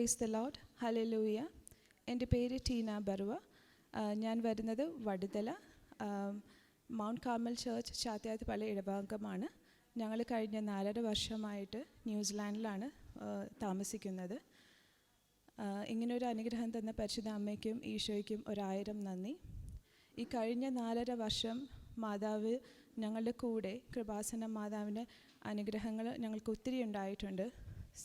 Praise the Lord hallelujah എന്റെ പേര് ടീന ബറുവ ഞാൻ വരുന്നത് വടുതല. മൗണ്ട് കാർമൽ ചർച്ച് പല ഇടഭാഗമാണ് ഞങ്ങൾ കഴിഞ്ഞ നാലര വർഷമായിട്ട് ന്യൂസിലാൻഡിലാണ് താമസിക്കുന്നത്. ഇങ്ങനൊരു അനുഗ്രഹം തന്ന പരിശുദ്ധ അമ്മയ്ക്കും ഈശോയ്ക്കും ഒരായിരം നന്ദി. ഈ കഴിഞ്ഞ നാലര വർഷം മാതാവ് ഞങ്ങളുടെ കൂടെ കൃപാസന മാതാവിന്റെ അനുഗ്രഹങ്ങൾ ഞങ്ങൾക്ക് ഒത്തിരി ഉണ്ടായിട്ടുണ്ട്.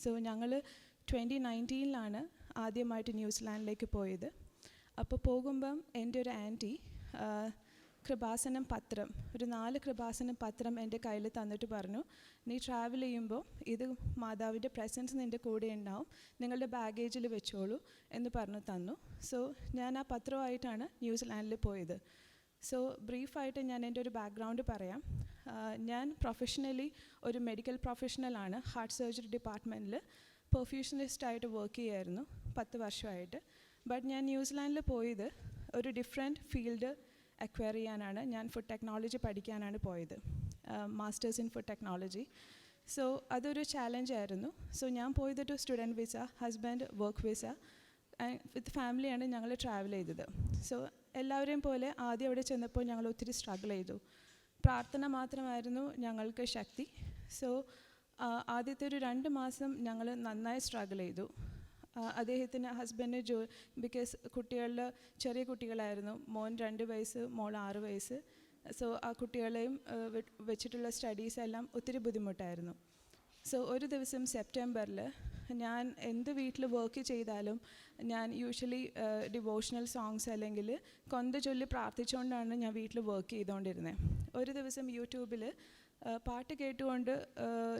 സോ ഞങ്ങൾ ട്വന്റി നയന്റീനിലാണ് ആദ്യമായിട്ട് ന്യൂസിലാൻഡിലേക്ക് പോയത്. അപ്പോൾ പോകുമ്പം എന്റെ ഒരു ആന്റി കൃപാസനം പത്രം ഒരു നാല് കൃപാസനം പത്രം എന്റെ കയ്യിൽ തന്നിട്ട് പറഞ്ഞു നീ ട്രാവൽ ചെയ്യുമ്പോൾ ഇത് മാതാവിന്റെ പ്രസൻസ് നിന്റെ കൂടെ ഉണ്ടാവും നിങ്ങളുടെ ബാഗേജിൽ വെച്ചോളൂ എന്ന് പറഞ്ഞു തന്നു. സോ ഞാൻ ആ പത്രമായിട്ടാണ് ന്യൂസിലാൻഡിൽ പോയത്. സോ ബ്രീഫായിട്ട് ഞാൻ എന്റെ ഒരു ബാക്ക്ഗ്രൗണ്ട് പറയാം. ഞാൻ പ്രൊഫഷണലി ഒരു മെഡിക്കൽ പ്രൊഫഷണലാണ് ഹാർട്ട് സർജറി ഡിപ്പാർട്ട്മെന്റിൽ പെർഫ്യൂഷനിസ്റ്റായിട്ട് വർക്ക് ചെയ്യായിരുന്നു പത്ത് വർഷമായിട്ട്. ബട്ട് ഞാൻ ന്യൂസിലാൻഡിൽ പോയത് ഒരു ഡിഫറെന്റ് ഫീൽഡ് അക്വയർ ചെയ്യാനാണ്. ഞാൻ ഫുഡ് ടെക്നോളജി പഠിക്കാനാണ് പോയത്. Masters in food technology so അതൊരു ചാലഞ്ച് ആയിരുന്നു. സോ ഞാൻ പോയത് ഒരു student visa husband work visa with ഫാമിലിയാണ് ഞങ്ങൾ ട്രാവൽ ചെയ്തത്. സോ എല്ലാവരെയും പോലെ ആദ്യം അവിടെ ചെന്നപ്പോൾ ഞങ്ങൾ ഒത്തിരി സ്ട്രഗിൾ ചെയ്തു. പ്രാർത്ഥന മാത്രമായിരുന്നു ഞങ്ങൾക്ക് ശക്തി. സോ ആദ്യത്തെ ഒരു രണ്ട് മാസം ഞങ്ങൾ നന്നായി സ്ട്രഗിൾ ചെയ്തു. അദ്ദേഹത്തിന് ഹസ്ബൻഡ് ജോ ബിക്കോസ് കുട്ടികളിൽ ചെറിയ കുട്ടികളായിരുന്നു. മോൻ രണ്ട് വയസ്സ് മോൾ ആറ് വയസ്സ്. സോ ആ കുട്ടികളെയും വെച്ചിട്ടുള്ള സ്റ്റഡീസ് എല്ലാം ഒത്തിരി ബുദ്ധിമുട്ടായിരുന്നു. സോ ഒരു ദിവസം സെപ്റ്റംബറിൽ ഞാൻ എന്ത് വീട്ടിൽ വർക്ക് ചെയ്താലും ഞാൻ യൂഷ്വലി ഡിവോഷണൽ സോങ്സ് അല്ലെങ്കിൽ കൊന്ത ചൊല്ലി പ്രാർത്ഥിച്ചുകൊണ്ടാണ് ഞാൻ വീട്ടിൽ വർക്ക് ചെയ്തുകൊണ്ടിരുന്നത് ഒരു ദിവസം യൂട്യൂബിൽ പാട്ട് കേട്ടുകൊണ്ട്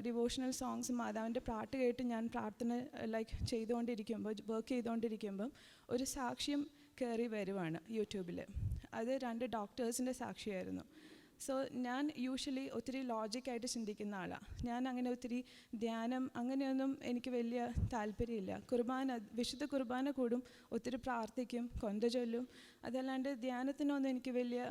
ഡിവോഷണൽ സോങ്സ് മാതാവിന്റെ പാട്ട് കേട്ട് ഞാൻ പ്രാർത്ഥന ലൈക്ക് ചെയ്തുകൊണ്ടിരിക്കുമ്പോൾ വർക്ക് ചെയ്തുകൊണ്ടിരിക്കുമ്പം ഒരു സാക്ഷ്യം കയറി വരുവാണ് യൂട്യൂബിൽ അത് രണ്ട് ഡോക്ടേഴ്സിന്റെ സാക്ഷിയായിരുന്നു. സോ ഞാൻ യൂഷ്വലി ഒത്തിരി ലോജിക്കായിട്ട് ചിന്തിക്കുന്ന ആളാണ് ഞാൻ അങ്ങനെ ഒത്തിരി ധ്യാനം അങ്ങനെയൊന്നും എനിക്ക് വലിയ താല്പര്യമില്ല. കുർബാന വിശുദ്ധ കുർബാന കൂടും ഒത്തിരി പ്രാർത്ഥിക്കും കൊന്ത ചൊല്ലും. അതല്ലാണ്ട് ധ്യാനത്തിനൊന്നും എനിക്ക് വലിയ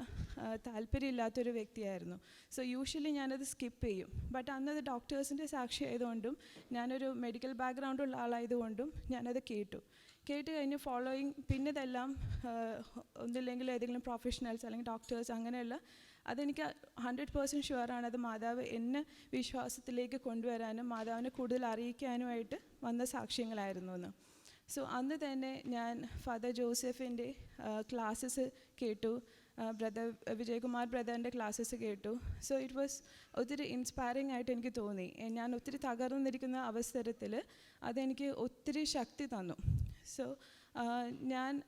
താല്പര്യമില്ലാത്തൊരു വ്യക്തിയായിരുന്നു. സോ യൂഷ്വലി ഞാനത് സ്കിപ്പ് ചെയ്യും. ബട്ട് അന്നത് ഡോക്ടേഴ്സിന്റെ സാക്ഷി ആയതുകൊണ്ടും ഞാനൊരു മെഡിക്കൽ ബാക്ക്ഗ്രൗണ്ട് ഉള്ള ആളായതുകൊണ്ടും ഞാനത് കേട്ടു. കേട്ട് കഴിഞ്ഞ് ഫോളോയിങ് പിന്നെ ഇതെല്ലാം ഒന്നില്ലെങ്കിൽ ഏതെങ്കിലും പ്രൊഫഷണൽസ് അല്ലെങ്കിൽ ഡോക്ടേഴ്സ് അങ്ങനെയുള്ള അതെനിക്ക് ഹൺഡ്രഡ് പേഴ്സന്റ് ഷുവറാണ് അത് മാതാവ് എന്നെ വിശ്വാസത്തിലേക്ക് കൊണ്ടുവരാനും മാതാവിനെ കൂടുതൽ അറിയിക്കാനുമായിട്ട് വന്ന സാക്ഷ്യങ്ങളായിരുന്നു എന്ന്. സോ അന്ന് തന്നെ ഞാൻ ഫാദർ ജോസഫിന്റെ ക്ലാസ്സസ് കേട്ടു. ബ്രദർ വിജയകുമാർ ബ്രദറിന്റെ ക്ലാസ്സസ് കേട്ടു. സോ ഇറ്റ് വാസ് ഒത്തിരി ഇൻസ്പയറിംഗ് ആയിട്ട് എനിക്ക് തോന്നി. ഞാൻ ഒത്തിരി തകർന്നിരിക്കുന്ന അവസരത്തിൽ അതെനിക്ക് ഒത്തിരി ശക്തി തന്നു. സോ ഞാൻ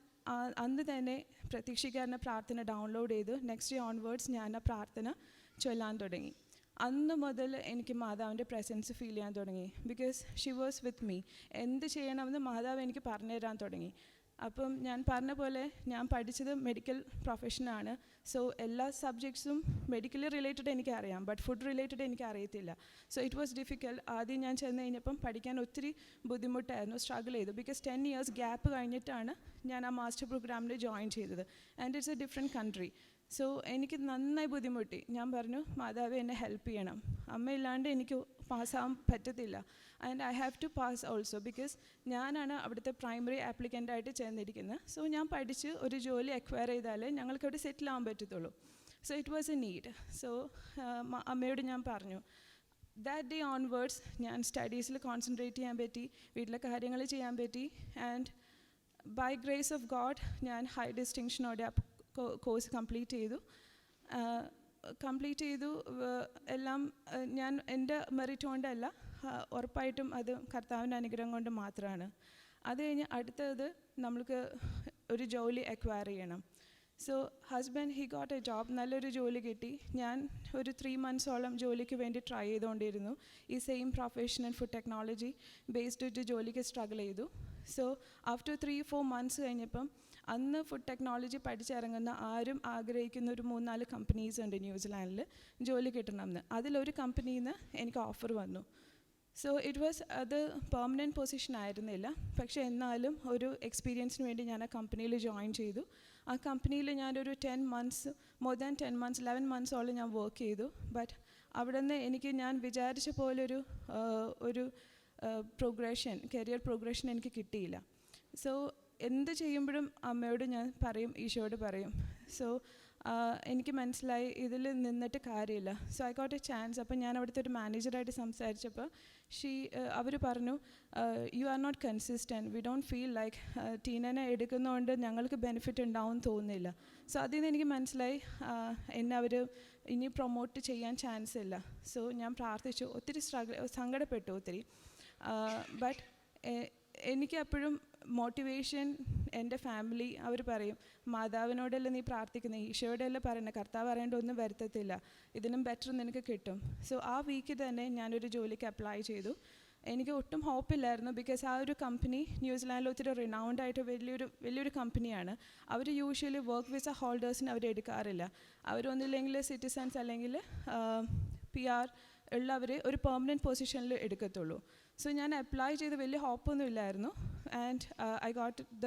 അന്ന് തന്നെ പ്രതീക്ഷിക്കാരന പ്രാർത്ഥന ഡൗൺലോഡ് ചെയ്തു നെക്സ്റ്റ് ഡേ ഓൺവേർഡ്സ് ഞാൻ ആ പ്രാർത്ഥന ചൊല്ലാൻ തുടങ്ങി. അന്ന് മുതൽ എനിക്ക് മാതാവിന്റെ പ്രസൻസ് ഫീൽ ചെയ്യാൻ തുടങ്ങി. Because she was with me എന്ത് ചെയ്യണമെന്ന് മാതാവ് എനിക്ക് പറഞ്ഞു തരാൻ തുടങ്ങി. അപ്പം ഞാൻ പറഞ്ഞ പോലെ ഞാൻ പഠിച്ചത് മെഡിക്കൽ പ്രൊഫഷനാണ് സോ എല്ലാ സബ്ജക്ട്സും മെഡിക്കലി റിലേറ്റഡ് എനിക്കറിയാം ബട്ട് ഫുഡ് റിലേറ്റഡ് എനിക്ക് അറിയത്തില്ല സോ ഇറ്റ് വാസ് ഡിഫിക്കൽട്ട് ആദ്യം ഞാൻ ചെന്ന് കഴിഞ്ഞപ്പം പഠിക്കാൻ ഒത്തിരി ബുദ്ധിമുട്ടായിരുന്നു സ്ട്രഗിൾ ചെയ്തു. ബിക്കോസ് ടെൻ ഇയേഴ്സ് ഗ്യാപ്പ് കഴിഞ്ഞിട്ടാണ് ഞാൻ ആ മാസ്റ്റർ പ്രോഗ്രാമിൽ ജോയിൻ ചെയ്തത്. And it's a different country so എനിക്ക് നന്നായി ബുദ്ധിമുട്ടി. ഞാൻ പറഞ്ഞു മാതാവ് എന്നെ ഹെൽപ്പ് ചെയ്യണം. അമ്മയില്ലാണ്ട് എനിക്ക് പാസ്സാവാൻ പറ്റത്തില്ല. And I have to pass also because ഞാനാണ് അവിടുത്തെ പ്രൈമറി ആപ്ലിക്കന്റായിട്ട് ചേർന്നിരിക്കുന്നത്. സോ ഞാൻ പഠിച്ച് ഒരു ജോലി അക്വയർ ചെയ്താലേ ഞങ്ങൾക്ക് അവിടെ സെറ്റിൽ ആവാൻ പറ്റത്തുള്ളൂ. So it was a need so അമ്മയോട് ഞാൻ പറഞ്ഞു ദാറ്റ് ഡേ ഓൺവേർഡ്സ് ഞാൻ സ്റ്റഡീസിൽ കോൺസെൻട്രേറ്റ് ചെയ്യാൻ പറ്റി വീട്ടിലെ കാര്യങ്ങൾ ചെയ്യാൻ പറ്റി. And by grace of God ഞാൻ ഹൈ ഡിസ്റ്റിങ്ഷനോടെ കോഴ്സ് കംപ്ലീറ്റ് ചെയ്തു. കംപ്ലീറ്റ് ചെയ്തു. എല്ലാം ഞാൻ എന്റെ മെറിറ്റ് കൊണ്ടല്ല ഉറപ്പായിട്ടും അത് കർത്താവിന്റെ അനുഗ്രഹം കൊണ്ട് മാത്രമാണ് അത് കഴിഞ്ഞ് അടുത്തത് നമ്മൾക്ക് ഒരു ജോലി അക്വയർ ചെയ്യണം. So husband he got a job നല്ലൊരു ജോലി കിട്ടി. ഞാൻ ഒരു ത്രീ മന്ത്സോളം ജോലിക്ക് വേണ്ടി ട്രൈ ചെയ്തുകൊണ്ടിരുന്നു. ഈ same professional food technology based ഒരു ജോലിക്ക് സ്ട്രഗിൾ ചെയ്തു. So after three four months കഴിഞ്ഞപ്പം അന്ന് ഫുഡ് ടെക്നോളജി പഠിച്ചിറങ്ങുന്ന ആരും ആഗ്രഹിക്കുന്ന ഒരു മൂന്നാൽ കമ്പനീസ് ഉണ്ട് ന്യൂസിലാൻഡിൽ ജോലി കിട്ടണമെന്ന് അതിലൊരു കമ്പനിയിൽ നിന്ന് എനിക്ക് ഓഫർ വന്നു. സോ ഇറ്റ് വാസ് അത് പെർമനന്റ് പൊസിഷൻ ആയിരുന്നില്ല. പക്ഷേ എന്നാലും ഒരു എക്സ്പീരിയൻസിന് വേണ്ടി ഞാൻ ആ കമ്പനിയിൽ ജോയിൻ ചെയ്തു. ആ കമ്പനിയിൽ ഞാനൊരു ten months more than ten months eleven മന്ത്സോളം ഞാൻ വർക്ക് ചെയ്തു. ബട്ട് അവിടെ നിന്ന് എനിക്ക് ഞാൻ വിചാരിച്ച പോലൊരു ഒരു പ്രോഗ്രഷൻ കരിയർ പ്രോഗ്രഷൻ എനിക്ക് കിട്ടിയില്ല. സോ എന്ത് ചെയ്യുമ്പോഴും അമ്മയോട് ഞാൻ പറയും ഈശോയോട് പറയും. സോ എനിക്ക് മനസ്സിലായി ഇതിൽ നിന്നിട്ട് കാര്യമില്ല. So I got a chance അപ്പം ഞാൻ അവിടുത്തെ ഒരു മാനേജറായിട്ട് സംസാരിച്ചപ്പോൾ ഷീ അവർ പറഞ്ഞു you are not consistent we don't feel like ടീനനെ എടുക്കുന്നതുകൊണ്ട് ഞങ്ങൾക്ക് ബെനിഫിറ്റ് ഉണ്ടാവും തോന്നുന്നില്ല. സോ അതിൽ നിന്ന് എനിക്ക് മനസ്സിലായി എന്നെ അവർ ഇനി പ്രൊമോട്ട് ചെയ്യാൻ ചാൻസ് ഇല്ല. സോ ഞാൻ പ്രാർത്ഥിച്ചു. ഒത്തിരി സ്ട്രഗിൾ സങ്കടപ്പെട്ടു ഒത്തിരി. ബട്ട് എനിക്ക് എപ്പോഴും മോട്ടിവേഷൻ എന്റെ ഫാമിലി അവർ പറയും മാതാവിനോടല്ല നീ പ്രാർത്ഥിക്കുന്നത് ഈശോയോടല്ലേ പറയണേ കർത്താവ് പറയേണ്ട ഒന്നും വരുത്തത്തില്ല. ഇതിനും ബെറ്റർ നിനക്ക് കിട്ടും. സോ ആ വീക്ക് തന്നെ ഞാനൊരു ജോലിക്ക് അപ്ലൈ ചെയ്തു. എനിക്ക് ഒട്ടും ഹോപ്പില്ലായിരുന്നു ബിക്കോസ് ആ ഒരു കമ്പനി ന്യൂസിലാൻഡിൽ ഒത്തിരി റിനൗണ്ട് ആയിട്ട് വലിയൊരു വലിയൊരു കമ്പനിയാണ് അവർ യൂഷ്വലി വർക്ക് വിസ ഹോൾഡേഴ്സിന് അവർ എടുക്കാറില്ല. അവരൊന്നില്ലെങ്കിൽ സിറ്റിസൺസ് അല്ലെങ്കിൽ പി ആർ ഉള്ളവർ ഒരു പെർമനന്റ് പൊസിഷനിൽ എടുക്കത്തുള്ളൂ. സോ ഞാൻ അപ്ലൈ ചെയ്ത് വലിയ ഹോപ്പൊന്നും ഇല്ലായിരുന്നു. ആൻഡ് ഐ ഗോട്ട് ദ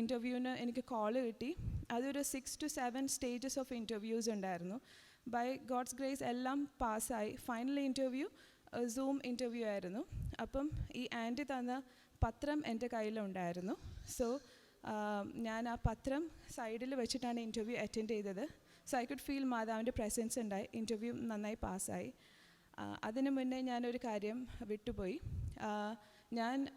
ഇന്റർവ്യൂവിന് എനിക്ക് കോൾ കിട്ടി. അതൊരു six to seven stages of interviews ഉണ്ടായിരുന്നു. ബൈ ഗോഡ്സ് ഗ്രേസ് എല്ലാം പാസ്സായി ഫൈനൽ ഇന്റർവ്യൂ സൂം ഇന്റർവ്യൂ ആയിരുന്നു. അപ്പം ഈ ആന്റി തന്ന പത്രം എന്റെ കയ്യിലുണ്ടായിരുന്നു സോ ഞാൻ ആ പത്രം സൈഡിൽ വെച്ചിട്ടാണ് ഇന്റർവ്യൂ അറ്റൻഡ് ചെയ്തത്. സോ ഐ കുഡ് ഫീൽ മാതാവിന്റെ പ്രസൻസ് ഉണ്ടായി. ഇന്റർവ്യൂ നന്നായി പാസ്സായി അതിനു മുന്നേ ഞാനൊരു കാര്യം വിട്ടുപോയി. ഞാൻ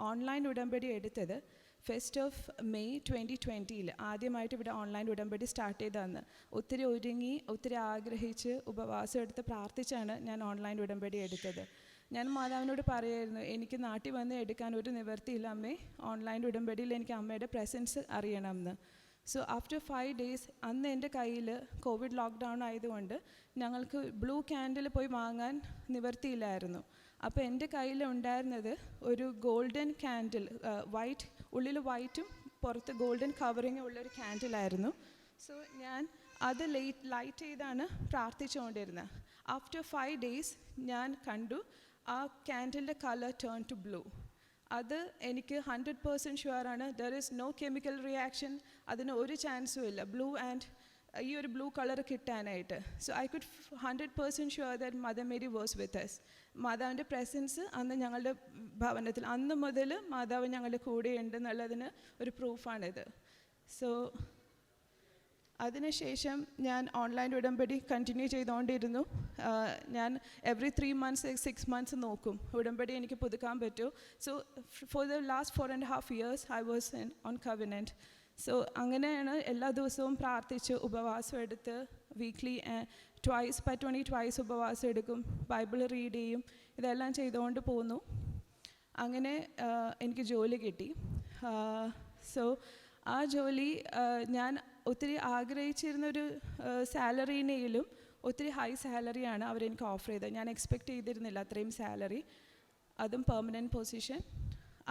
ഓൺലൈൻ ഉടമ്പടി എടുത്തത് ഫസ്റ്റ് ഓഫ് മെയ് ട്വന്റി ട്വന്റിയിൽ ആദ്യമായിട്ട് ഇവിടെ ഓൺലൈൻ ഉടമ്പടി സ്റ്റാർട്ട് ചെയ്തതെന്ന്. ഒത്തിരി ഒരുങ്ങി ഒത്തിരി ആഗ്രഹിച്ച് ഉപവാസം എടുത്ത് പ്രാർത്ഥിച്ചാണ് ഞാൻ ഓൺലൈൻ ഉടമ്പടി എടുത്തത്. ഞാൻ മാതാവിനോട് പറയായിരുന്നു എനിക്ക് നാട്ടിൽ വന്ന് എടുക്കാൻ ഒരു നിവർത്തിയില്ല അമ്മേ. ഓൺലൈൻ ഉടമ്പടിയിൽ എനിക്ക് അമ്മയുടെ പ്രസൻസ് അറിയണമെന്ന്. സോ ആഫ്റ്റർ ഫൈവ് ഡേയ്സ് അന്ന് എന്റെ കയ്യിൽ കോവിഡ് ലോക്ക്ഡൗൺ ആയതുകൊണ്ട് ഞങ്ങൾക്ക് ബ്ലൂ ക്യാൻഡിൽ പോയി വാങ്ങാൻ നിവർത്തിയില്ലായിരുന്നു അപ്പോൾ എന്റെ കയ്യിൽ ഉണ്ടായിരുന്നത് ഒരു ഗോൾഡൻ ക്യാൻഡിൽ വൈറ്റ് ഉള്ളിൽ വൈറ്റും പുറത്ത് ഗോൾഡൻ കവറിങ് ഉള്ളൊരു ക്യാൻഡിലായിരുന്നു സോ ഞാൻ അത് ലൈറ്റ് ലൈറ്റ് ചെയ്താണ് പ്രാർത്ഥിച്ചുകൊണ്ടിരുന്നത് ആഫ്റ്റർ ഫൈവ് ഡേയ്സ് ഞാൻ കണ്ടു ആ ക്യാൻഡിലിന്റെ കളർ ടേൺ ടു ബ്ലൂ അത് എനിക്ക് hundred percent ഷുവറാണ് there is no chemical reaction അതിന് ഒരു ചാൻസും ഇല്ല. ബ്ലൂ ആൻഡ് ഈ ഒരു ബ്ലൂ കളർ കിട്ടാനായിട്ട്. So I could hundred percent sure that Mother Mary was with us മാതാവിന്റെ പ്രസൻസ് അന്ന് ഞങ്ങളുടെ ഭവനത്തിൽ. അന്ന് മുതൽ മാതാവ് ഞങ്ങളുടെ കൂടെയുണ്ട് എന്നുള്ളതിന് ഒരു പ്രൂഫാണിത് സോ അതിനുശേഷം ഞാൻ ഓൺലൈൻ ഉടമ്പടി കണ്ടിന്യൂ ചെയ്തുകൊണ്ടിരുന്നു ഞാൻ every three months six months നോക്കും. ഉടമ്പടി എനിക്ക് പുതുക്കാൻ പറ്റൂ. So for the last four and half years I was in on covenant so അങ്ങനെയാണ് എല്ലാ ദിവസവും പ്രാർത്ഥിച്ച് ഉപവാസം എടുത്ത് വീക്ക്ലി ട്വൈസ് പറ്റുവാണെങ്കിൽ ട്വൈസ് ഉപവാസം എടുക്കും ബൈബിൾ റീഡ് ചെയ്യും ഇതെല്ലാം ചെയ്തുകൊണ്ട് പോന്നു. അങ്ങനെ എനിക്ക് ജോലി കിട്ടി. സോ ആ ജോലി ഞാൻ ഒത്തിരി ആഗ്രഹിച്ചിരുന്നൊരു സാലറിനെയിലും ഒത്തിരി ഹൈ സാലറിയാണ് അവരെനിക്ക് ഓഫർ ചെയ്തത്. ഞാൻ എക്സ്പെക്റ്റ് ചെയ്തിരുന്നില്ല അത്രയും സാലറി അതും പെർമനന്റ് പൊസിഷൻ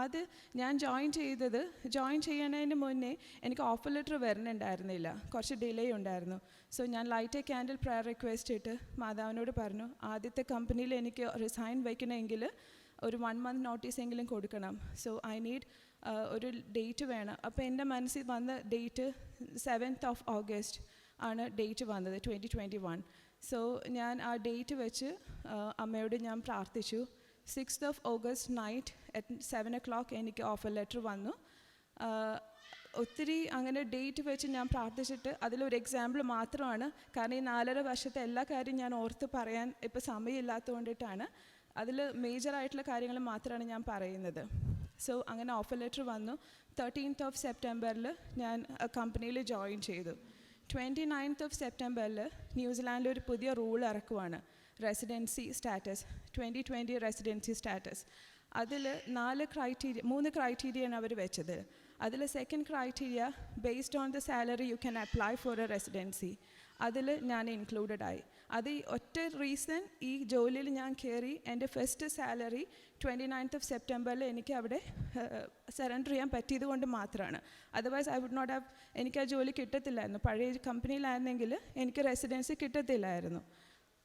അത് ഞാൻ ജോയിൻ ചെയ്തത് ജോയിൻ ചെയ്യുന്നതിന് മുന്നേ എനിക്ക് ഓഫർ ലെറ്റർ വരണുണ്ടായിരുന്നില്ല. കുറച്ച് ഡിലേ ഉണ്ടായിരുന്നു. സോ ഞാൻ light a candle prayer request ഇട്ട് മാതാവിനോട് പറഞ്ഞു ആദ്യത്തെ കമ്പനിയിൽ എനിക്ക് റിസൈൻ വയ്ക്കണമെങ്കിൽ ഒരു വൺ മന്ത് നോട്ടീസ് എങ്കിലും കൊടുക്കണം. സോ ഐ നീഡ് ഒരു ഡേറ്റ് വേണം. അപ്പോൾ എന്റെ മനസ്സിൽ വന്ന ഡേറ്റ് സെവൻത്ത് ഓഫ് ഓഗസ്റ്റ് ആണ് ഡേറ്റ് വന്നത് ട്വന്റി ട്വന്റി വൺ സോ ഞാൻ ആ ഡേറ്റ് വെച്ച് അമ്മയോട് ഞാൻ പ്രാർത്ഥിച്ചു. Sixth of August night at seven o'clock എനിക്ക് ഓഫർ ലെറ്റർ വന്നു. ഒത്തിരി അങ്ങനെ ഡേറ്റ് വെച്ച് ഞാൻ പ്രാർത്ഥിച്ചിട്ട് അതിലൊരു എക്സാമ്പിൾ മാത്രമാണ്. കാരണം ഈ നാലര വർഷത്തെ എല്ലാ കാര്യം ഞാൻ ഓർത്ത് പറയാൻ ഇപ്പോൾ സമയമില്ലാത്തത് കൊണ്ടിട്ടാണ്. അതിൽ മേജറായിട്ടുള്ള കാര്യങ്ങൾ മാത്രമാണ് ഞാൻ പറയുന്നത്. സോ അങ്ങനെ ഓഫർ ലെറ്റർ വന്നു. തേർട്ടീൻത്ത് ഓഫ് സെപ്റ്റംബറിൽ ഞാൻ കമ്പനിയിൽ ജോയിൻ ചെയ്തു. ട്വന്റി നയൻത്ത് ഓഫ് സെപ്റ്റംബറിൽ ന്യൂസിലാൻഡിൽ ഒരു പുതിയ rule ഇറക്കുവാണ്. Residency status twenty twenty residency status അതിൽ നാല് ക്രൈറ്റീരിയ മൂന്ന് ക്രൈറ്റീരിയയാണ് അവർ വെച്ചത്. അതിൽ second criteria based on the salary you can apply for a residency അതിൽ ഞാൻ ഇൻക്ലൂഡഡ് ആയി. അത് ഒറ്റ റീസൺ ഈ ജോലിയിൽ ഞാൻ കയറി എന്റെ first salary twenty ninth of സെപ്റ്റംബറിൽ എനിക്ക് അവിടെ സറണ്ടർ ചെയ്യാൻ പറ്റിയത് കൊണ്ട് മാത്രമാണ് otherwise I would not have എനിക്ക് ആ ജോലി കിട്ടത്തില്ലായിരുന്നു. പഴയ കമ്പനിയിലായിരുന്നെങ്കിൽ എനിക്ക് റെസിഡൻസി കിട്ടത്തില്ലായിരുന്നു.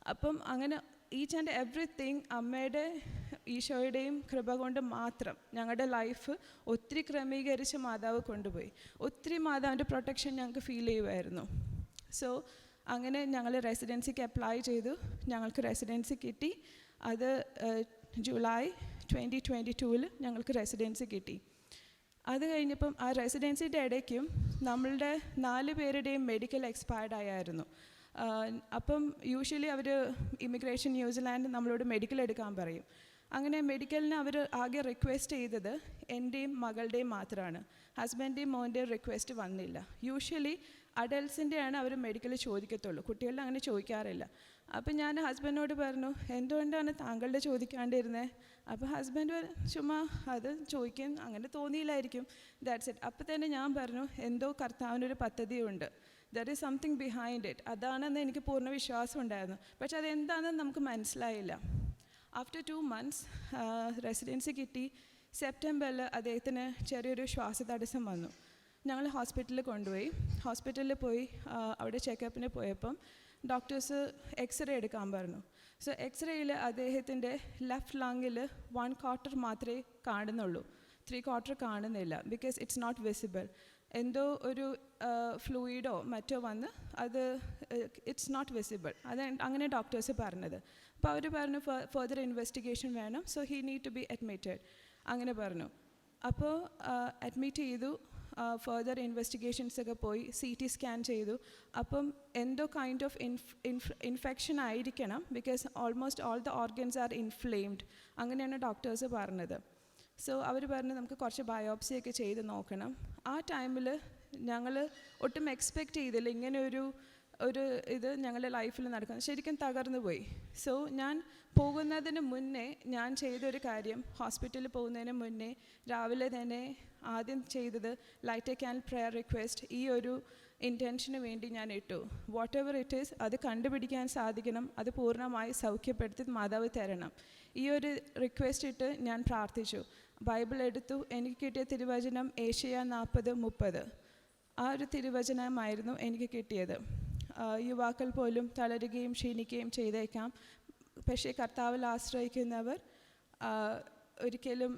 അപ്പം അങ്ങനെ ഈച്ച് ആൻഡ് എവറിത്തിങ് അമ്മയുടെ ഈശോയുടെയും കൃപ കൊണ്ട് മാത്രം ഞങ്ങളുടെ ലൈഫ് ഒത്തിരി ക്രമീകരിച്ച് മാതാവ് കൊണ്ടുപോയി. ഒത്തിരി മാതാവിന്റെ പ്രൊട്ടക്ഷൻ ഞങ്ങൾക്ക് ഫീൽ ചെയ്യുമായിരുന്നു. സോ അങ്ങനെ ഞങ്ങൾ റെസിഡൻസിക്ക് അപ്ലൈ ചെയ്തു. ഞങ്ങൾക്ക് റെസിഡൻസി കിട്ടി. അത് ജൂലൈ ട്വന്റി ട്വന്റി ടൂവിൽ ഞങ്ങൾക്ക് റെസിഡൻസി കിട്ടി. അത് കഴിഞ്ഞപ്പം ആ റെസിഡൻസിന്റെ ഇടയ്ക്കും നമ്മളുടെ നാല് പേരുടെയും മെഡിക്കൽ എക്സ്പയർഡ് ആയായിരുന്നു. അപ്പം യൂഷ്വലി അവർ ഇമിഗ്രേഷൻ ന്യൂസിലാൻഡ് നമ്മളോട് മെഡിക്കൽ എടുക്കാൻ പറയും. അങ്ങനെ മെഡിക്കലിന് അവർ ആകെ റിക്വസ്റ്റ് ചെയ്തത് എന്റെയും മകളുടെയും മാത്രമാണ് ഹസ്ബൻഡേയും മോന്റെയും റിക്വസ്റ്റ് വന്നില്ല. യൂഷ്വലി അഡൽസിന്റെയാണ് അവർ മെഡിക്കൽ ചോദിക്കത്തുള്ളൂ. കുട്ടികളുടെ അങ്ങനെ ചോദിക്കാറില്ല. അപ്പം ഞാൻ ഹസ്ബൻഡിനോട് പറഞ്ഞു എന്തുകൊണ്ടാണ് താങ്കളുടെ ചോദിക്കാണ്ടിരുന്നത് അപ്പോൾ ഹസ്ബൻഡ് ചുമ്മാ അത് ചോദിക്കാൻ അങ്ങനെ തോന്നിയില്ലായിരിക്കും. ദാറ്റ്സ് ഇറ്റ് അപ്പോൾ തന്നെ ഞാൻ പറഞ്ഞു എന്തോ കർത്താവിനൊരു പദ്ധതിയുണ്ട്. There is something behind it അതാണെന്ന് എനിക്ക് പൂർണ വിശ്വാസം ഉണ്ടായിരുന്നു. പക്ഷെ അതെന്താണെന്ന് നമുക്ക് മനസ്സിലായില്ല. ആഫ്റ്റർ ടു മന്ത്സ് റെസിഡൻസി കിട്ടി. സെപ്റ്റംബറിൽ അദ്ദേഹത്തിന് ചെറിയൊരു ശ്വാസതടസ്സം വന്നു. ഞങ്ങൾ ഹോസ്പിറ്റലിൽ കൊണ്ടുപോയി. ഹോസ്പിറ്റലിൽ പോയി അവിടെ ചെക്കപ്പിന് പോയപ്പം ഡോക്ടേഴ്സ് എക്സ്റേ എടുക്കാൻ പറഞ്ഞു. സോ എക്സ്റേയിൽ അദ്ദേഹത്തിന്റെ ലെഫ്റ്റ് ലങ്ങിൽ വൺ ക്വാർട്ടർ മാത്രമേ കാണുന്നുള്ളൂ. ത്രീ ക്വാർട്ടർ കാണുന്നില്ല. ബിക്കോസ് ഇറ്റ്സ് നോട്ട് വിസിബിൾ എന്തോ ഒരു ഫ്ലൂയിഡോ മറ്റോ വന്ന് അത് ഇറ്റ്സ് നോട്ട് വിസിബിൾ അത് അങ്ങനെ ഡോക്ടേഴ്സ് പറഞ്ഞത്. അപ്പോൾ അവർ പറഞ്ഞു ഫർദർ ഇൻവെസ്റ്റിഗേഷൻ വേണം. So he need to be admitted അങ്ങനെ പറഞ്ഞു. അപ്പോൾ അഡ്മിറ്റ് ചെയ്തു. ഫർദർ ഇൻവെസ്റ്റിഗേഷൻസ് ഒക്കെ പോയി. സി ടി സ്കാൻ ചെയ്തു. അപ്പം എന്തോ കൈൻഡ് ഓഫ് ഇൻഫെക്ഷൻ ആയിരിക്കണം. Because almost all the organs are inflamed അങ്ങനെയാണ് ഡോക്ടേഴ്സ് പറഞ്ഞത്. സോ അവർ പറഞ്ഞ് നമുക്ക് കുറച്ച് ബയോപ്സി ഒക്കെ ചെയ്ത് നോക്കണം. ആ ടൈമിൽ ഞങ്ങൾ ഒട്ടും എക്സ്പെക്റ്റ് ചെയ്തില്ല. ഇങ്ങനെ ഒരു ഒരു ഇത് ഞങ്ങളുടെ ലൈഫിൽ നടക്കുന്നത് ശരിക്കും തകർന്നു പോയി. സോ ഞാൻ പോകുന്നതിന് മുന്നേ ഞാൻ ചെയ്തൊരു കാര്യം ഹോസ്പിറ്റലിൽ പോകുന്നതിന് മുന്നേ രാവിലെ തന്നെ ആദ്യം ചെയ്തത് ലൈറ്റ് ക്യാൻ പ്രെയർ റിക്വസ്റ്റ് ഈ ഒരു ഇന്റൻഷന് വേണ്ടി ഞാൻ ഇട്ടു. വാട്ട് എവർ ഇറ്റ് ഈസ് അത് കണ്ടുപിടിക്കാൻ സാധിക്കണം അത് പൂർണമായി സൗഖ്യപ്പെടുത്തി മാതാവ് തരണം. ഈ ഒരു റിക്വസ്റ്റ് ഇട്ട് ഞാൻ പ്രാർത്ഥിച്ചു. ബൈബിൾ എടുത്തു എനിക്ക് കിട്ടിയ തിരുവചനം ഏഷ്യ നാൽപ്പത് മുപ്പത്. ആ ഒരു തിരുവചനമായിരുന്നു എനിക്ക് കിട്ടിയത്. യുവാക്കൾ പോലും തളരുകയും ക്ഷീണിക്കുകയും ചെയ്തേക്കാം. പക്ഷേ കർത്താവിൽ ആശ്രയിക്കുന്നവർ ഒരിക്കലും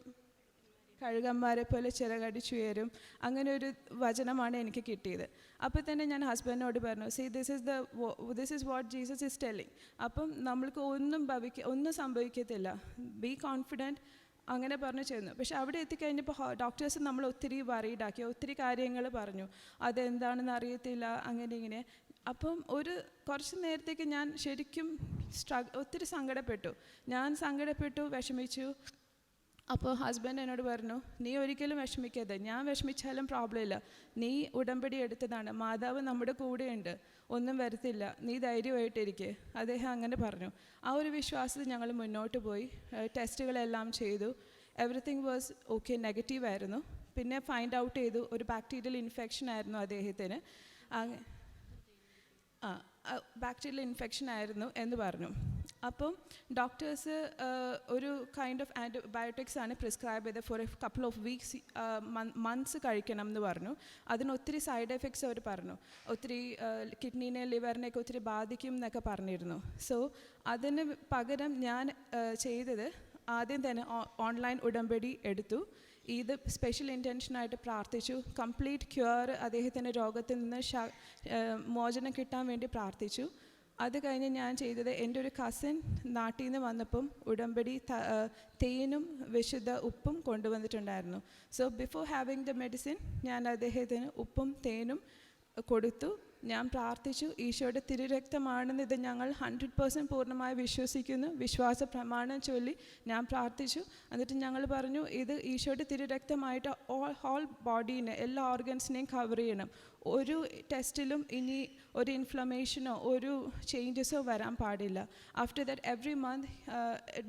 കഴുകന്മാരെ പോലെ ചിറകടിച്ചുയരും. അങ്ങനെ ഒരു വചനമാണ് എനിക്ക് കിട്ടിയത്. അപ്പോൾ തന്നെ ഞാൻ ഹസ്ബൻഡിനോട് പറഞ്ഞു see this is the this is what Jesus is telling അപ്പം നമ്മൾക്ക് ഒന്നും ഭവിക്ക ഒന്നും സംഭവിക്കത്തില്ല. ബി കോൺഫിഡന്റ് അങ്ങനെ പറഞ്ഞു ചേർന്നു പക്ഷെ അവിടെ എത്തിക്കഴിഞ്ഞപ്പോൾ ഡോക്ടേഴ്സ് നമ്മൾ ഒത്തിരി വറീഡാക്കി ഒത്തിരി കാര്യങ്ങൾ പറഞ്ഞു. അതെന്താണെന്ന് അറിയത്തില്ല. അങ്ങനെ ഇങ്ങനെ. അപ്പം ഒരു കുറച്ച് നേരത്തേക്ക് ഞാൻ ശരിക്കും സ്ട്രഗ് ഒത്തിരി സങ്കടപ്പെട്ടു. ഞാൻ സങ്കടപ്പെട്ടു വിഷമിച്ചു. അപ്പോൾ ഹസ്ബൻഡ് എന്നോട് പറഞ്ഞു നീ ഒരിക്കലും വിഷമിക്കരുത് ഞാൻ വിഷമിച്ചാലും പ്രോബ്ലം ഇല്ല. നീ ഉടമ്പടി എടുത്തതാണ് മാതാവ് നമ്മുടെ കൂടെയുണ്ട് ഒന്നും വരത്തില്ല നീ ധൈര്യമായിട്ടിരിക്കെ. അദ്ദേഹം അങ്ങനെ പറഞ്ഞു. ആ ഒരു വിശ്വാസത്തിൽ ഞങ്ങൾ മുന്നോട്ട് പോയി. ടെസ്റ്റുകളെല്ലാം ചെയ്തു. എവറിത്തിങ് വാസ് ഓക്കെ നെഗറ്റീവ് ആയിരുന്നു. പിന്നെ ഫൈൻഡ് ഔട്ട് ചെയ്തു ഒരു ബാക്ടീരിയൽ ഇൻഫെക്ഷൻ ആയിരുന്നു അദ്ദേഹത്തിന്. ആ ബാക്ടീരിയൽ ഇൻഫെക്ഷൻ ആയിരുന്നു എന്ന് പറഞ്ഞു. അപ്പം ഡോക്ടേഴ്സ് ഒരു കൈൻഡ് ഓഫ് ആന്റിബയോട്ടിക്സ് ആണ് പ്രിസ്ക്രൈബ് ചെയ്തത് for a couple of weeks months കഴിക്കണം എന്ന് പറഞ്ഞു. അതിന് ഒത്തിരി സൈഡ് എഫക്ട്സ് അവർ പറഞ്ഞു. ഒത്തിരി കിഡ്നീനെ ലിവറിനെയൊക്കെ ഒത്തിരി ബാധിക്കും എന്നൊക്കെ പറഞ്ഞിരുന്നു. സോ അതിന് പകരം ഞാൻ ചെയ്തത് ആദ്യം തന്നെ ഓൺലൈൻ ഉടമ്പടി എടുത്തു. ഇത് സ്പെഷ്യൽ ഇന്റൻഷനായിട്ട് പ്രാർത്ഥിച്ചു. കംപ്ലീറ്റ് ക്യൂർ അദ്ദേഹത്തിന്റെ രോഗത്തിൽ നിന്ന് മോചനം കിട്ടാൻ വേണ്ടി പ്രാർത്ഥിച്ചു. അത് കഴിഞ്ഞ് ഞാൻ ചെയ്തത് എന്റെ ഒരു കസിൻ നാട്ടിൽ നിന്ന് വന്നപ്പം ഉടമ്പടി തേനും വിശുദ്ധ ഉപ്പും കൊണ്ടുവന്നിട്ടുണ്ടായിരുന്നു. So before having the medicine ഞാൻ അദ്ദേഹത്തിന് ഉപ്പും തേനും കൊടുത്തു. ഞാൻ പ്രാർത്ഥിച്ചു ഈശോയുടെ തിരുരക്തമാണെന്ന് ഇത് ഞങ്ങൾ ഹൺഡ്രഡ് പേഴ്സന്റ് പൂർണമായി വിശ്വസിക്കുന്നു. വിശ്വാസ പ്രമാണം ചൊല്ലി ഞാൻ പ്രാർത്ഥിച്ചു. എന്നിട്ട് ഞങ്ങൾ പറഞ്ഞു ഇത് ഈശോയുടെ തിരുരക്തമായിട്ട് ഓൾ ഹോൾ ബോഡീനെ എല്ലാ ഓർഗൻസിനെയും കവർ ചെയ്യണം. ഒരു ടെസ്റ്റിലും ഇനി ഒരു ഇൻഫ്ലമേഷനോ ഒരു ചേഞ്ചസോ വരാൻ പാടില്ല. After that every month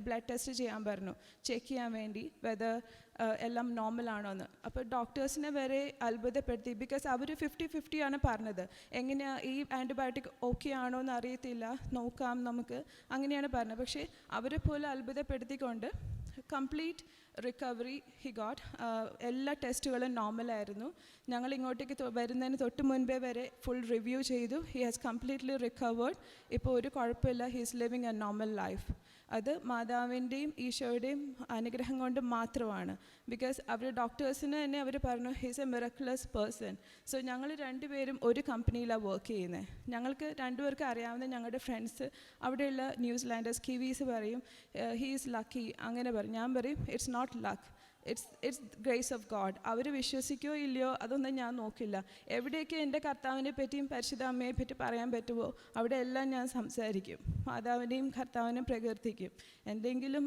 blood test ചെയ്യാൻ പറഞ്ഞു. ചെക്ക് ചെയ്യാൻ വേണ്ടി വെദർ എല്ലാം നോർമൽ ആണോ എന്ന് അപ്പോൾ ഡോക്ടേഴ്സിനെ വരെ അത്ഭുതപ്പെടുത്തി. ബിക്കോസ് അവർ ഫിഫ്റ്റി ഫിഫ്റ്റി ആണ് പറഞ്ഞത്. എങ്ങനെയാണ് ഈ ആന്റിബയോട്ടിക് ഓക്കെ ആണോ എന്ന് അറിയത്തില്ല. നോക്കാം നമുക്ക്. അങ്ങനെയാണ് പറഞ്ഞത്. പക്ഷേ അവരെ പോലെ അത്ഭുതപ്പെടുത്തിക്കൊണ്ട് കംപ്ലീറ്റ് റിക്കവറി ഹി ഗോട്ട് എല്ലാ ടെസ്റ്റുകളും നോർമലായിരുന്നു ഞങ്ങൾ ഇങ്ങോട്ടേക്ക് വരുന്നതിന് തൊട്ട് മുൻപേ വരെ ഫുൾ റിവ്യൂ ചെയ്തു. ഹി ഹാസ് കംപ്ലീറ്റ്ലി റിക്കവേർഡ് ഇപ്പോൾ ഒരു കുഴപ്പമില്ല. He is living a normal life അത് മാതാവിന്റെയും ഈശോയുടെയും അനുഗ്രഹം കൊണ്ട് മാത്രമാണ്. ബിക്കോസ് അവർ ഡോക്ടേഴ്സിന് തന്നെ അവർ പറഞ്ഞു he's a miraculous person so ഞങ്ങൾ രണ്ടുപേരും ഒരു കമ്പനിയിലാണ് വർക്ക് ചെയ്യുന്നത് ഞങ്ങൾക്ക് രണ്ടുപേർക്കും അറിയാവുന്ന ഞങ്ങളുടെ ഫ്രണ്ട്സ് അവിടെയുള്ള ന്യൂസിലാൻഡേഴ്സ് കിവീസ് പറയും ഹീ ഈസ് ലക്കി അങ്ങനെ പറയും. ഞാൻ പറയും it's not luck it's it's grace of God അവർ വിശ്വസിക്കോ ഇല്ലയോ അതൊന്നും ഞാൻ നോക്കില്ല. എവിടെയൊക്കെ എന്റെ കർത്താവിനെ പറ്റിയും പരിശുദ്ധ അമ്മയെ പറ്റി പറയാൻ പറ്റുമോ അവിടെ എല്ലാം ഞാൻ സംസാരിക്കും. മാതാവിനെയും കർത്താവിനെയും പ്രകീർത്തിക്കും. എന്തെങ്കിലും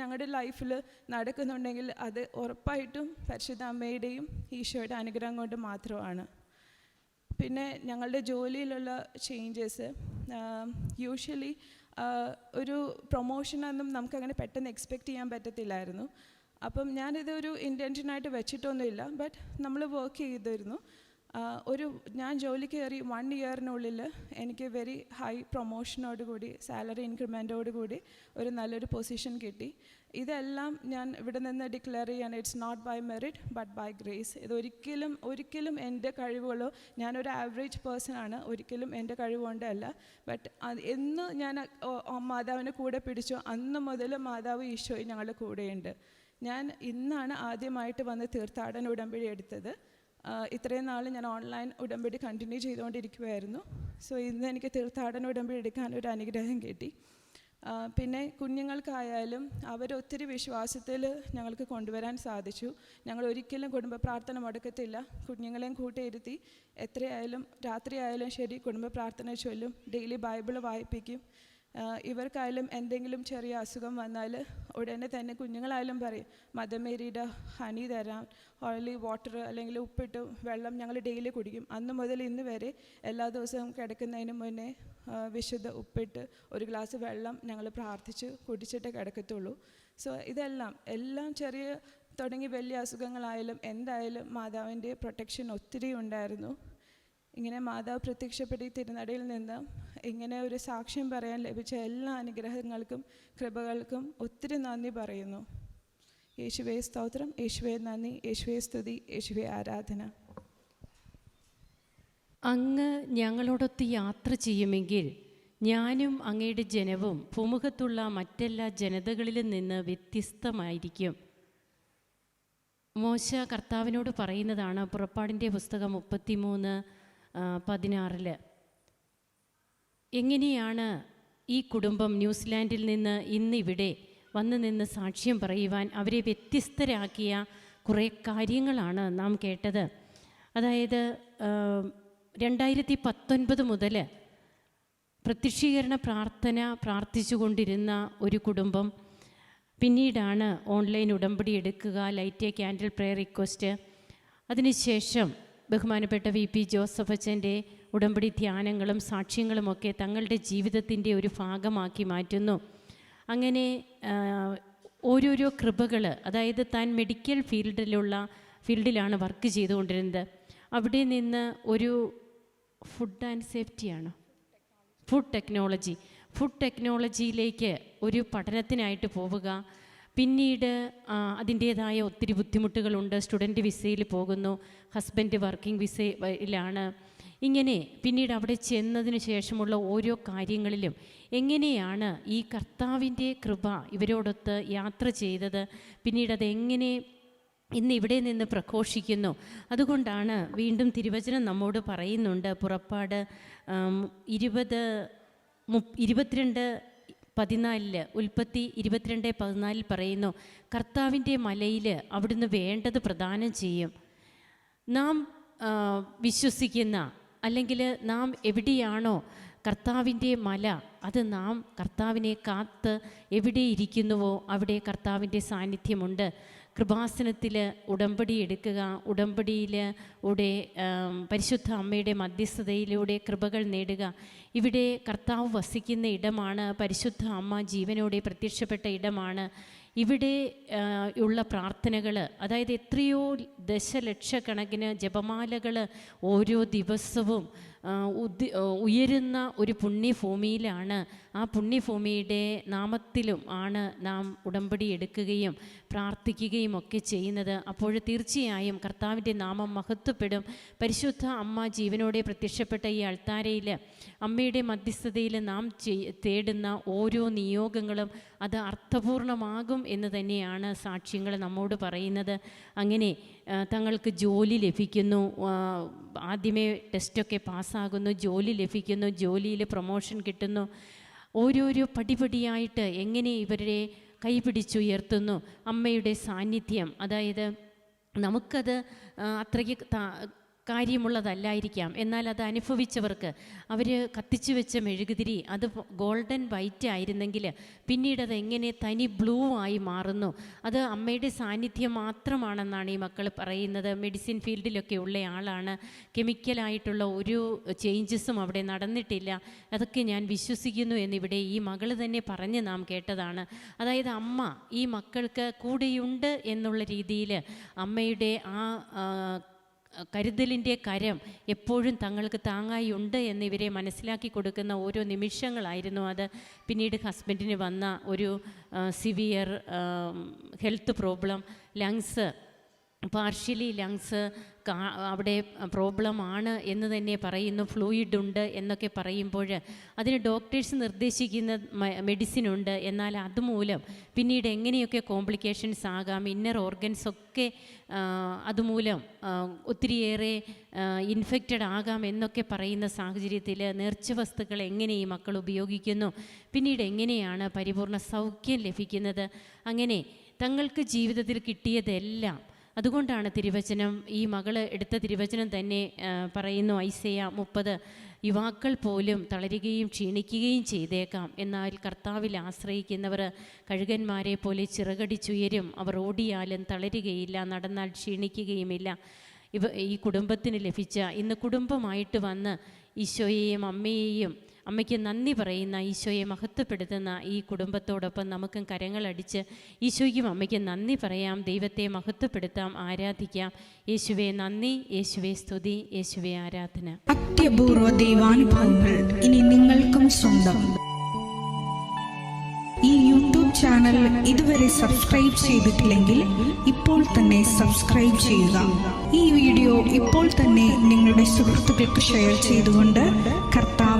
ഞങ്ങളുടെ ലൈഫിൽ നടക്കുന്നുണ്ടെങ്കിൽ അത് ഉറപ്പായിട്ടും പരിശുദ്ധ അമ്മയുടെയും ഈശോയുടെ അനുഗ്രഹം കൊണ്ട് മാത്രമാണ്. പിന്നെ ഞങ്ങളുടെ ജോലിയിലുള്ള ചേഞ്ചസ് യൂഷ്വലി ഒരു പ്രൊമോഷനൊന്നും നമുക്കങ്ങനെ പെട്ടെന്ന് എക്സ്പെക്റ്റ് ചെയ്യാൻ പറ്റത്തില്ലായിരുന്നു. അപ്പം ഞാനിത് ഒരു ഇന്റൻഷനായിട്ട് വെച്ചിട്ടൊന്നുമില്ല ബട്ട് നമ്മൾ വർക്ക് ചെയ്തിരുന്നു. ഒരു ഞാൻ ജോലി കയറി വൺ ഇയറിനുള്ളിൽ എനിക്ക് വെരി ഹൈ പ്രൊമോഷനോട് കൂടി സാലറി ഇൻക്രിമെന്റോട് കൂടി ഒരു നല്ലൊരു പൊസിഷൻ കിട്ടി. ഇതെല്ലാം ഞാൻ ഇവിടെ നിന്ന് ഡിക്ലെയർ ചെയ്യാൻ it's not by merit but by grace ഇതൊരിക്കലും ഒരിക്കലും എന്റെ കഴിവുകളോ ഞാനൊരു ആവറേജ് പേഴ്സൺ ആണ് ഒരിക്കലും എന്റെ കഴിവുകൊണ്ടല്ല ബട്ട് എന്ന് ഞാൻ മാതാവിനെ കൂടെ പിടിച്ചോ അന്ന് മുതൽ മാതാവ് ഈശോയും ഞങ്ങളുടെ കൂടെയുണ്ട്. ഞാൻ ഇന്നാണ് ആദ്യമായിട്ട് വന്ന് തീർത്ഥാടന ഉടമ്പടി എടുത്തത്. ഇത്രയും നാൾ ഞാൻ ഓൺലൈൻ ഉടമ്പടി കണ്ടിന്യൂ ചെയ്തുകൊണ്ടിരിക്കുകയായിരുന്നു സോ ഇന്ന് എനിക്ക് തീർത്ഥാടന ഉടമ്പടി എടുക്കാൻ ഒരു അനുഗ്രഹം കിട്ടി. പിന്നെ കുഞ്ഞുങ്ങൾക്കായാലും അവരൊത്തിരി വിശ്വാസത്തിൽ ഞങ്ങൾക്ക് കൊണ്ടുവരാൻ സാധിച്ചു. ഞങ്ങൾ ഒരിക്കലും കുടുംബ പ്രാർത്ഥന മുടക്കത്തില്ല. കുഞ്ഞുങ്ങളെയും കൂട്ടിയിരുത്തി എത്രയായാലും രാത്രിയായാലും ശരി കുടുംബ പ്രാർത്ഥന ചൊല്ലും. Daily Bible വായിപ്പിക്കും. ഇവർക്കായാലും എന്തെങ്കിലും ചെറിയ അസുഖം വന്നാൽ ഉടനെ തന്നെ കുഞ്ഞുങ്ങളായാലും പറയും മദമേരിയുടെ ഹണി തരാം ഓയിലി വാട്ടർ അല്ലെങ്കിൽ ഉപ്പിട്ട് വെള്ളം ഞങ്ങൾ ഡെയിലി കുടിക്കും. അന്ന് മുതൽ ഇന്ന് വരെ എല്ലാ ദിവസവും കിടക്കുന്നതിന് മുന്നേ വിശുദ്ധ ഉപ്പിട്ട് ഒരു ഗ്ലാസ് വെള്ളം ഞങ്ങൾ പ്രാർത്ഥിച്ച് കുടിച്ചിട്ടേ കിടക്കത്തുള്ളൂ. സോ ഇതെല്ലാം എല്ലാം ചെറിയ തുടങ്ങി വലിയ അസുഖങ്ങളായാലും എന്തായാലും മാതാവിന്റെ പ്രൊട്ടക്ഷൻ ഒത്തിരി ഉണ്ടായിരുന്നു. ഇങ്ങനെ മാതാവ് പ്രത്യക്ഷപ്പെട്ട് തിരുനടയിൽ നിന്ന് ഇങ്ങനെ ഒരു സാക്ഷ്യം പറയാൻ ലഭിച്ച എല്ലാ അനുഗ്രഹങ്ങൾക്കും കൃപകൾക്കും ഒത്തിരി നന്ദി പറയുന്നു. യേശുവേ സ്തോത്രം യേശുവേ നന്ദി യേശുവേ സ്തുതി യേശുവേ ആരാധന. അങ്ങ് ഞങ്ങളോടൊത്ത് യാത്ര ചെയ്യുമെങ്കിൽ ഞാനും അങ്ങയുടെ ജനവും ഭൂമുഖത്തുള്ള മറ്റെല്ലാ ജനതകളിലും നിന്ന് വ്യത്യസ്തമായിരിക്കും. മോശ കർത്താവിനോട് പറയുന്നതാണ് പുറപ്പാടിന്റെ പുസ്തകം മുപ്പത്തിമൂന്ന് പതിനാറിൽ. എങ്ങനെയാണ് ഈ കുടുംബം ന്യൂസിലാൻഡിൽ നിന്ന് ഇന്നിവിടെ വന്നു നിന്ന് സാക്ഷ്യം പറയുവാൻ അവരെ വ്യത്യസ്തരാക്കിയ കുറേ കാര്യങ്ങളാണ് നാം കേട്ടത്. അതായത് രണ്ടായിരത്തി പത്തൊൻപത് മുതൽ പ്രത്യക്ഷീകരണ പ്രാർത്ഥന പ്രാർത്ഥിച്ചുകൊണ്ടിരുന്ന ഒരു കുടുംബം പിന്നീടാണ് ഓൺലൈൻ ഉടമ്പടി എടുക്കുക light a candle prayer request. അതിനുശേഷം ബഹുമാനപ്പെട്ട വി പി ജോസഫ് അച്ഛന്റെ ഉടമ്പടി ധ്യാനങ്ങളും സാക്ഷ്യങ്ങളുമൊക്കെ തങ്ങളുടെ ജീവിതത്തിന്റെ ഒരു ഭാഗമാക്കി മാറ്റുന്നു. അങ്ങനെ ഓരോരോ കൃപകൾ അതായത് താൻ മെഡിക്കൽ ഫീൽഡിലുള്ള ഫീൽഡിലാണ് വർക്ക് ചെയ്തുകൊണ്ടിരുന്നത്. അവിടെ നിന്ന് ഒരു ഫുഡ് ആൻഡ് സേഫ്റ്റിയാണ് ഫുഡ് ടെക്നോളജി. ഫുഡ് ടെക്നോളജിയിലേക്ക് ഒരു പഠനത്തിനായിട്ട് പോവുക. പിന്നീട് അതിന്റേതായ ഒത്തിരി ബുദ്ധിമുട്ടുകളുണ്ട്. സ്റ്റുഡന്റ് വിസയിൽ പോകുന്നു. ഹസ്ബൻഡ് വർക്കിംഗ് വിസയിലാണ് ഇങ്ങനെ പിന്നീട് അവിടെ ചെന്നതിന് ശേഷമുള്ള ഓരോ കാര്യങ്ങളിലും എങ്ങനെയാണ് ഈ കർത്താവിന്റെ കൃപ ഇവരോടൊത്ത് യാത്ര ചെയ്തത്? പിന്നീട് അതെങ്ങനെ ഇന്ന് ഇവിടെ നിന്ന് പ്രഘോഷിക്കുന്നു? അതുകൊണ്ടാണ് വീണ്ടും തിരുവചനം നമ്മോട് പറയുന്നുണ്ട്. പുറപ്പാട് ഇരുപത് മു ഇരുപത്തിരണ്ട് പതിനാലിൽ ഉൽപ്പത്തി ഇരുപത്തിരണ്ട് പതിനാലിൽ പറയുന്നു കർത്താവിന്റെ മലയിൽ അവിടുന്ന് വേണ്ടത് പ്രദാനം ചെയ്യും. നാം വിശ്വസിക്കുന്ന അല്ലെങ്കിൽ നാം എവിടെയാണോ കർത്താവിന്റെ മല അത് നാം കർത്താവിനെ കാത്ത് എവിടെ ഇരിക്കുന്നുവോ അവിടെ കർത്താവിന്റെ സാന്നിധ്യമുണ്ട്. കൃപാസനത്തിൽ ഉടമ്പടി എടുക്കുക ഉടമ്പടിയിൽ ഉടെ പരിശുദ്ധ അമ്മയുടെ മധ്യസ്ഥതയിലൂടെ കൃപകൾ നേടുക. ഇവിടെ കർത്താവ് വസിക്കുന്ന ഇടമാണ് പരിശുദ്ധ അമ്മ ജീവനോടെ പ്രത്യക്ഷപ്പെട്ട ഇടമാണ്. ഇവിടെ ഉള്ള പ്രാർത്ഥനകൾ അതായത് എത്രയോ ദശലക്ഷക്കണക്കിന് ജപമാലകൾ ഓരോ ദിവസവും ഉയരുന്ന ഒരു പുണ്യഭൂമിയിലാണ്. ആ പുണ്യഭൂമിയുടെ നാമത്തിലും ആണ് നാം ഉടമ്പടി എടുക്കുകയും പ്രാർത്ഥിക്കുകയും ഒക്കെ ചെയ്യുന്നത്. അപ്പോൾ തീർച്ചയായും കർത്താവിന്റെ നാമം മഹത്വപ്പെടും. പരിശുദ്ധ അമ്മ ജീവനോടെ പ്രത്യക്ഷപ്പെട്ട ഈ അൾത്താരയിൽ അമ്മയുടെ മധ്യസ്ഥതയിൽ നാം തേടുന്ന ഓരോ നിയോഗങ്ങളും അത് അർത്ഥപൂർണമാകും എന്ന് തന്നെയാണ് സാക്ഷ്യങ്ങൾ നമ്മോട് പറയുന്നത്. അങ്ങനെ തങ്ങൾക്ക് ജോലി ലഭിക്കുന്നു. ആദ്യമേ ടെസ്റ്റൊക്കെ പാസ്സാകുന്നു ജോലി ലഭിക്കുന്നു ജോലിയിൽ പ്രൊമോഷൻ കിട്ടുന്നു. ഓരോരോ പടിപടിയായിട്ട് എങ്ങനെ ഇവരെ കൈപിടിച്ചുയർത്തുന്നു. അമ്മയുടെ സാന്നിധ്യം. അതായത് നമുക്കത് അത്രയ്ക്ക് കാര്യമുള്ളതല്ലായിരിക്കാം. എന്നാൽ അത് അനുഭവിച്ചവർക്ക് അവർ കത്തിച്ചു വെച്ച മെഴുകുതിരി അത് ഗോൾഡൻ വൈറ്റ് ആയിരുന്നെങ്കിൽ പിന്നീട് അത് എങ്ങനെ തനി ബ്ലൂ ആയി മാറുന്നു? അത് അമ്മയുടെ സാന്നിധ്യം മാത്രമാണെന്നാണ് ഈ മക്കൾ പറയുന്നത്. മെഡിസിൻ ഫീൽഡിലൊക്കെ ഉള്ള ആളാണ്. കെമിക്കലായിട്ടുള്ള ഒരു ചേഞ്ചസും അവിടെ നടന്നിട്ടില്ല. അതൊക്കെ ഞാൻ വിശ്വസിക്കുന്നു എന്നിവിടെ ഈ മകൾ തന്നെ പറഞ്ഞ് നാം കേട്ടതാണ്. അതായത് അമ്മ ഈ മക്കൾക്ക് കൂടെയുണ്ട് എന്നുള്ള രീതിയിൽ അമ്മയുടെ ആ കരുതലിന്റെ കരം എപ്പോഴും തങ്ങൾക്ക് താങ്ങായി ഉണ്ട് എന്നിവരെ മനസ്സിലാക്കി കൊടുക്കുന്ന ഓരോ നിമിഷങ്ങളായിരുന്നു അത്. പിന്നീട് ഹസ്ബൻഡിന് വന്ന ഒരു severe health problem lungs partially lungs അവിടെ പ്രോബ്ലം ആണ് എന്ന് തന്നെ പറയുന്നു ഫ്ലൂയിഡ് ഉണ്ട് എന്നൊക്കെ പറയുമ്പോൾ അതിന് ഡോക്ടേഴ്സ് നിർദ്ദേശിക്കുന്ന മെഡിസിൻ ഉണ്ട്. എന്നാൽ അതുമൂലം പിന്നീട് എങ്ങനെയൊക്കെ കോംപ്ലിക്കേഷൻസ് ആകാം ഇന്നർ ഓർഗൻസ് ഒക്കെ അതുമൂലം ഒത്തിരിയേറെ ഇൻഫെക്റ്റഡ് ആകാം എന്നൊക്കെ പറയുന്ന സാഹചര്യത്തിൽ നേർച്ച വസ്തുക്കൾ എങ്ങനെ ഈ മക്കൾ ഉപയോഗിക്കുന്നു. പിന്നീട് എങ്ങനെയാണ് പരിപൂർണ സൗഖ്യം ലഭിക്കുന്നത്? അങ്ങനെ തങ്ങൾക്ക് ജീവിതത്തിൽ കിട്ടിയതെല്ലാം അതുകൊണ്ടാണ് തിരുവചനം ഈ മകൾ എടുത്ത തിരുവചനം തന്നെ പറയുന്നു ഐസയ മുപ്പത് യുവാക്കൾ പോലും തളരുകയും ക്ഷീണിക്കുകയും ചെയ്തേക്കാം. എന്നാൽ കർത്താവിൽ ആശ്രയിക്കുന്നവർ കഴുകന്മാരെ പോലെ ചിറകടിച്ചുയരും. അവർ ഓടിയാലും തളരുകയില്ല നടന്നാൽ ക്ഷീണിക്കുകയുമില്ല. ഇവ ഈ കുടുംബത്തിന് ലഭിച്ച ഇന്ന് കുടുംബമായിട്ട് വന്ന് ഈശോയെയും അമ്മയെയും അമ്മയ്ക്ക് നന്ദി പറയുന്ന ഈശോയെ മഹത്വപ്പെടുത്തുന്ന ഈ കുടുംബത്തോടൊപ്പം നമുക്കും കരങ്ങളടിച്ച് ഈശോയ്ക്കും അമ്മയ്ക്ക് നന്ദി പറയാം ദൈവത്തെ മഹത്വപ്പെടുത്താം ആരാധിക്കാം. യേശുവെ നന്ദി യേശുവെ സ്തുതി യേശുവെ ആരാധന. അത്യപൂർവ ദൈവാനുഭവങ്ങൾ ഇനി നിങ്ങൾക്കും സ്വന്തം. ഈ യൂട്യൂബ് ചാനൽ ഇതുവരെ സബ്സ്ക്രൈബ് ചെയ്തിട്ടില്ലെങ്കിൽ ഇപ്പോൾ തന്നെ സബ്സ്ക്രൈബ് ചെയ്യുക. ഈ വീഡിയോ ഇപ്പോൾ തന്നെ നിങ്ങളുടെ സുഹൃത്തുക്കൾക്ക് ഷെയർ ചെയ്തുകൊണ്ട്